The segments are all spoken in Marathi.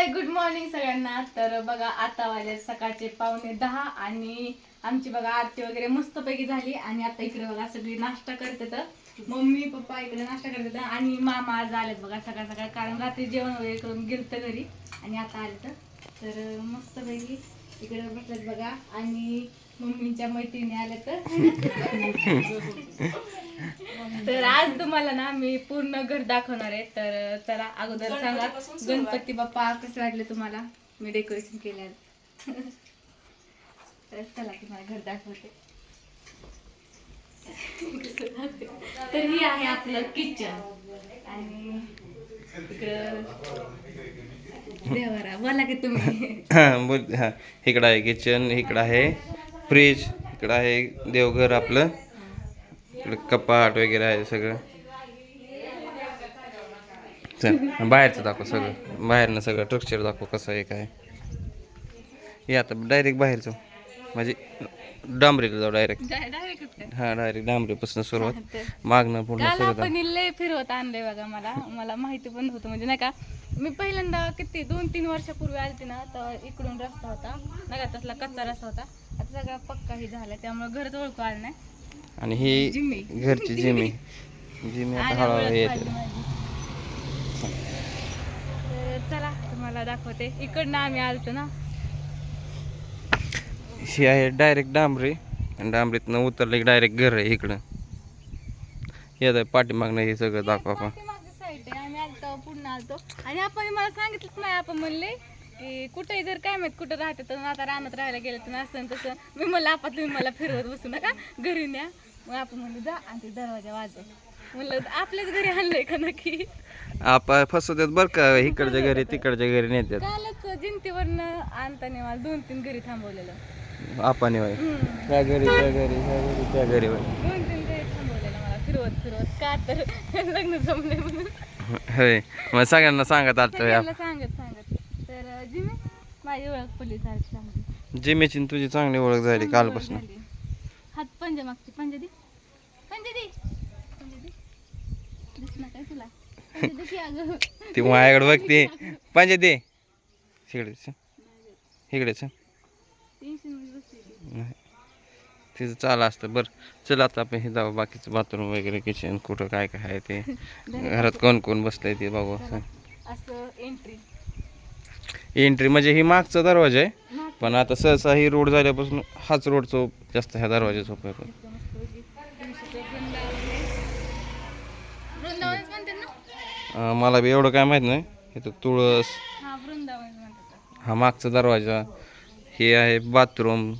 हाय गुड मॉर्निंग सगळ्यांना. तर बघा आता वाजले सकाळचे पावणे दहा आणि आमची बघा आरती वगैरे मस्तपैकी झाली आणि आता इकडे बघा सगळी नाश्ता करते तर मम्मी पप्पा इकडे नाश्ता करतात आणि मामा आज आलेत बघा सकाळ सकाळ कारण रात्री जेवण वगैरे करून गेलं घरी आणि आता आले तर. तर मस्तपैकी इकडे बसलेत बघा. आणि मम्मीच्या मैत्रिणी आल्या तर. तर आज तुम्हाला ना मी पूर्ण घर दाखवणार आहे. तर चला अगोदर सांगा गणपती बाप्पा कसं वाटलं तुम्हाला? मी डेकोरेशन केलं आहे. तर चला तुम्हाला घर दाखवते. तर ही आहे आपलं किचन आणि इकडं देवारा बोला की तुम्ही. हां बोल हां. इकडं आहे किचन इकडं आहे फ्रीज इकडं आहे देवघर आपलं. इकडं कपाट वगैरे आहे सगळं. चल बाहेरचं दाखव सगळं. बाहेरनं सगळं स्ट्रक्चर दाखव कसं आहे काय. हे आता डायरेक्ट बाहेरचं. म्हणजे डांबरीला जाऊ डायरेक्ट डायरेक्ट हां डायरेक्ट डांबरीपासून सुरुवात. मागणं पूर्ण काल सगळं आपण लय फिरवत आणलंय बघा मला. मला माहिती पण नव्हतं. म्हणजे नाही का मी पहिल्यांदा किती दोन तीन वर्षापूर्वी आलते ना तर इकडून रस्ता होता. नाही का तसला कच्चा रस्ता होता. आता सगळा पक्का ही झाला त्यामुळे घरच ओळखू आलं नाही. आणि ही जिम्मी. घरची जिमी जिमी आता आल्या हळूहळू ओळख येते. झाली माझी. तर चला तुम्हाला दाखवते. इकडनं आम्ही आलतो ना. ही आहे डायरेक्ट डांबरी. आणि डांबरीतनं उतरलं की डायरेक्ट घर आहे इकडं. येत आहे पाठीमागनं हे सगळं दाखवा आपण आलतो पुन्हा आलतो. आणि आपण मला सांगितलंच नाही आपण म्हणले की कुठे जर काय माहीत कुठं राहते तर आता रानात राहायला गेलं तर असं तसं. मी म्हणलं आपण तुम्ही मला फिरवत बसू नका घरी न्या. मग आपण म्हणलं जा आणि ते दरवाजा वाजव. म्हणलं आपल्याच घरी आणलंय का नक्की? आपा फसवतात बरं का इकडच्या घरी तिकडच्या घरी नेतात. कालच जिंतीवरनं आणताना मला दोन तीन घरी थांबवलेलं. आपाने होय. हम्म. त्या घरी त्या घरी त्या घरी त्या घरी होय. दोन तीन घरी थांबवलेलं मला फिरवत फिरवत. का तर? लग्न जमले म्हणून. होय मग सगळ्यांना सांगत आलतो सगळ्यांना सांगत सांगत. तर जिमी माझी ओळख पोलीस सारखी जिमेची आणि तुझी चांगली ओळख झाली कालपासून. झाली. हात पंजा मागची पंजा दे. पंजा दे. पंजा दे. दिसणार काय तुला? पंजा दे की अगं. ती माझ्याकडे बघते. पाहिजे दे. इकडेच. इकडेच टेन्शनमध्ये बसली ती. नाही तिचं चालू असतं. बरं चल आता आपण हे जाऊ बाकीचं बाथरूम वगैरे किचन कुठं काय काय आहे ते. घरात कोण कोण बसलंय ते बघू. असं एंट्री एंट्री म्हणजे ही मागचा दरवाजा आहे. पण आता सहसा ही रोड झाल्यापासून हाच रोडचा जास्त ह्या दरवाजाचा उपयोग मला बी एवढं काय माहीत नाही. इथं तुळस. हा हा मागचा दरवाजा. हे आहे बाथरूम.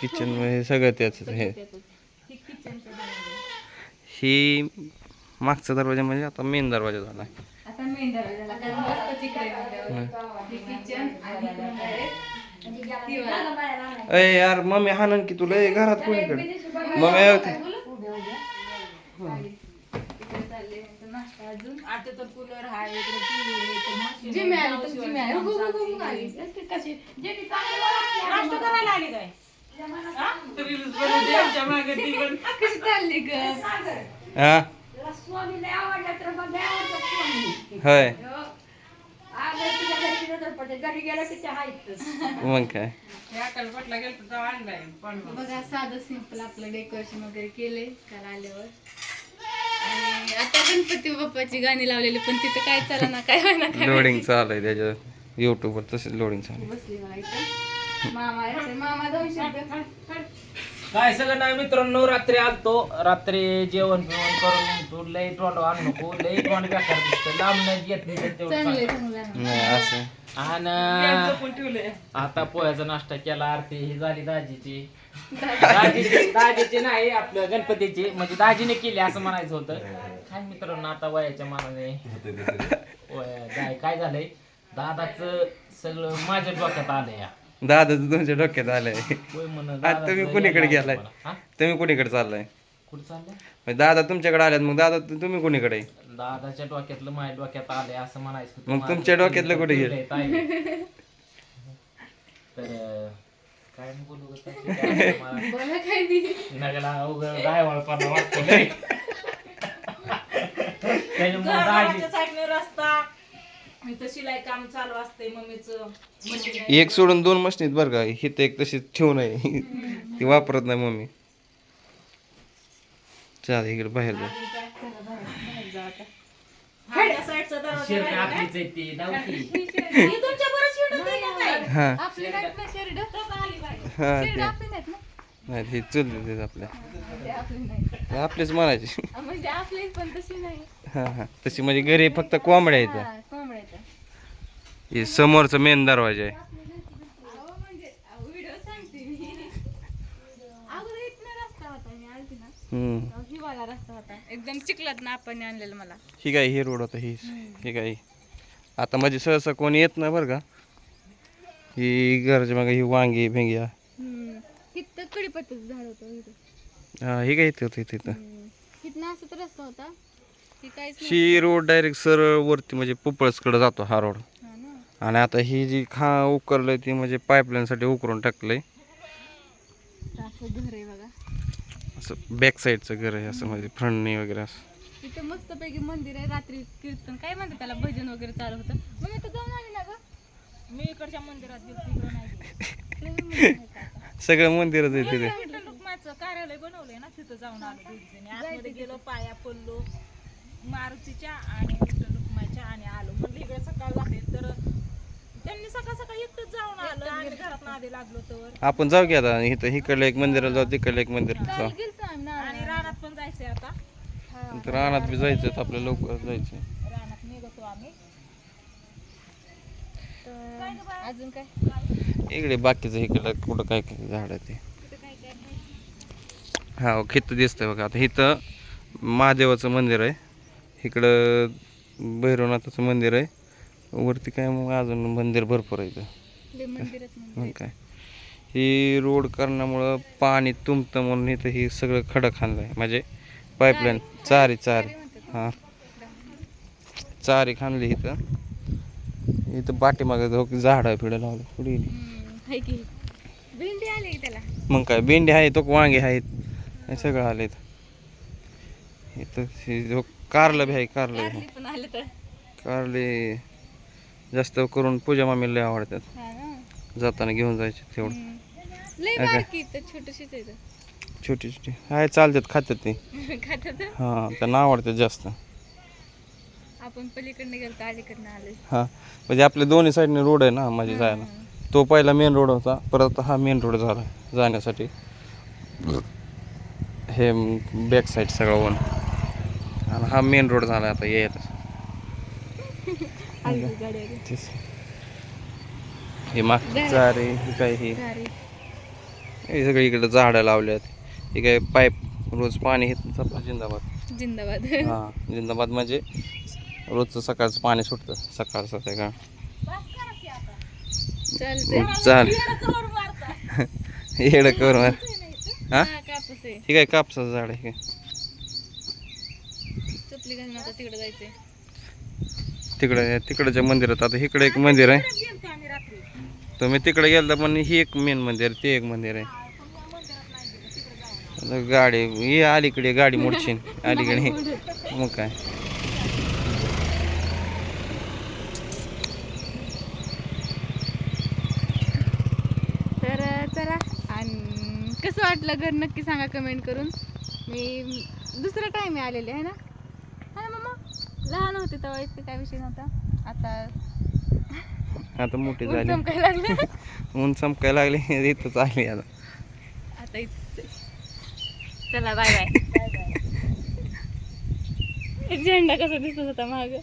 किचन हे सगळं त्याच हे. हे किचनचं मागचा दरवाजा म्हणजे आता मेन दरवाजा झाला. आता मेन मस्त तिकडे. हे किचन आणि दिवार. अय यार मम्मी हाणन की तुला. ए, घरात कोणीकडे मम्मी आहे होती. इकडे चालले म्हणतो नाश्ता अजून. जिम्मी आली तर जिम्मी आली. हो, हो, हो, हो, आली. कशी? कशी चालली ग? हा होय. मग काय? बघा साधं सिंपल आपलं डेकोरेशन वगैरे केले काल आल्यावर. आणि आता गणपती बाप्पाची गाणी लावलेली पण तिथं काय ना काय व्हायना लोडिंग चालू आहे त्याच्यावर युट्यूबवर तसेच लोडिंग चालू आहे. बसली बघा इथं. मामा येते. मामा दोन शब्द काय सगळं नाही मित्रांनो रात्री आलतो. रात्री जेवण बिवण करून तू लई तोंड आणू नको. लई तोंड बेकार दिसतं. लांब नाही येत नाही तेवढं चांगले सांग. चांगले. नाही असं आणि आता पोह्याचा नाश्ता केला आरती ही झाली दाजीची. दाजीची दाजीची नाही आपलं गणपतीची. म्हणजे दाजीने केली असं म्हणायचं होतं. काय मित्रांनो आता वयाच्या मानाने. काय- काय झालंय? दादाच सगळं माझ्या डोक्यात आलंय. या दादाचं तुमच्या डोक्यात आलंय. होय म्हण आता तुम्ही कुणीकडे गेलाय? तुम्ही कुणीकडे चाललाय? कुठं चाललंय? मग दादा तुमच्याकडे आल्यात मग दादा तु- तुम्ही कुणीकडे? दादाच्या डोक्यातलं माझ्या डोक्यात आलंय असं म्हणायचं. मग तुमच्या डोक्यातलं कुठे गेलं? गेलं? तर अं, काय मी बोलू गं काय काय बी नगला उगं गायवाळपणा वाटतो लय. त्याच्यामुळे दाजी इथं शिलाई काम चालू असते मम्मीचं. मशीन एक सोडून दोन मशनीत बरं का ही तर एक तशी ठेवून आहे ती वापरत नाही मम्मी. चाल इकडे बाहेर जा. साईडचा दरवाजा शेर राहिला काय? आपलीच आहे ती दावती ही तुमच्या बरं शिवणं नाही का काय? हा. आपली नाहीत ना शेरड? तो का आली बाहेर? हा शेरड ते. आपली नाहीत ना? नाही हे चुलते तेच आपल्या. ते आपली नाही ते आपलेच म्हणायचे. म्हणजे आपली पण तशी नाही. हा हा. तशी म्हणजे घरी फक्त कोंबड्या आहेत. हा. हे समोरचा मेन दरवाजा आहे. अहो, म्हणजे अहो, व्हिडिओ सांगते मी अगोदर इथनं रस्ता होता मी आलती ना हम्म. तेव्हा हिवाळा रस्ता होता एकदम चिखलात ना आपण आणलेलं मला. ही काय ही रोड होता ही ही काय आता म्हणजे सहसा कोणी येत नाही बरं का? ही घरच्या मागे ही वांगी भेंग्या. इथं कडीपत्त्याचं झाड होतं इथं. हा ही काय येते होती तिथं. असं तर रस्ता होता. ही काहीच रोड डायरेक्ट सरळ वरती म्हणजे पोपळसकडे जातो हा रोड. हा आणि आता ही जी खा उकरलंय ती म्हणजे पाईपलाईनसाठी उकरून टाकलंय. असं घर आहे बघा. असं बॅक साईडचं घर आहे असं म्हणजे फ्रंटनी वगैरे असं. इथं मस्तपैकी मंदिर आहे रात्री कीर्तन. काय म्हणतात त्याला? भजन वगैरे चालू होतं. मग मी तर जाऊन आली ना गं? मी इकडच्या मंदिरात गेलो? सगळं मंदिरच आहे तिथे. कार्यालय बनवलंय ना तिथं जाऊन आलो. दोघी जणी आतमध्ये गेलो पाया पडलो. मारुतीच्या आणि आणि आलो. म्हणलं इकडे सकाळ जाते तर त्यांनी सकाळ सकाळ एकटंच जाऊन आलं. आम्ही घरात आधी लागलो तर. आपण जाऊ की आता इथं इकडलं एक मंदिराला जाऊ तिकडलं एक मंदिराला काल जाऊ गेलतो आम्ही ना आणि रानात पण जायचंय आता. तर रानात बी जायचं तर आपल्या लवकर जायचं रानात निघतो आम्ही. तर अजून काय? इकडे बाकीचं इकडं कुठं काय काय झाड आहे ते. तिथं काय काय आहे? हा हो, खित दिसतंय बघा. आता इथं महादेवाचं मंदिर आहे. इकडं भैरवनाथाचं मंदिर आहे. वरती काय मग अजून मंदिर भरपूर आहे इथं. मग काय? ही रोड करण्यामुळं पाणी तुंबतं म्हणून इथं ही सगळं खडं खाणलं आहे म्हणजे पाईपलाईन चारी चारी हां. चारी खाणली इथं. इथं पाठीमागं जो झाडं फिडं लावलं. पुढे मग काय? भेंडी आहे तो वांगे आहेत. हे सगळं आलं इथं. इथं हे जो कारलं बी आहे कारलं बी कारली पण आले तर. कारले जास्त करून पूजा मामीला लय आवडतात. हा ना? जाताना घेऊन जायचे तेवढं. हम्म. लय काय? बारकी तर छोटीशीच आहे. छोटी छोटी आहे चालतात खातात ते. खातात? हां त्यांना आवडतात जास्त. आपण पलीकडनं गेलो तर अलीकडनं आलोय. हां. म्हणजे आपल्या दोन्ही साईडने रोड आहे ना माझी जायला. तो पहिला मेन रोड होता परत हा मेन रोड झाला जाण्यासाठी. हे बॅक साईड सगळं वन. आणि हा मेन रोड झाला आता तेच. हे मागचं रे हे काय हे? हे सगळे इकडे झाडं लावल्यात. हे काय पाईप रोज पाणी आपला जिंदाबाद. जिंदाबाद. हां जिंदाबाद म्हणजे रोजचं सकाळचं पाणी सुटतं सकाळ संध्याकाळ चालतंय. चाल येडं कर मार हा? हा कापूस आहे. काय कापसाचं झाड आहे चपली घालून आता तिकडे जायचंय. तिकडे तिकडच्या मंदिरात. आता इकडे एक मंदिर आहे. मी तिकडे गेलता पण ही एक मेन मंदिर ते एक मंदिर आहे. आता गाडी ही अलीकडे गाडी मोडशीन अलीकडे. मग काय? तर चला. आणि कसं वाटलं? घर नक्की सांगा कमेंट करून. मी दुसरा टाइम आलेले आहे ना? होते तेव्हा इतकं काय विषय नव्हता. आता आता मोठी झाली. चमकायला लागले. ऊन चमकायला लागली इथंच आली आता. आता इथं चला बाय बाय झेंडा कसा दिसत होता माग?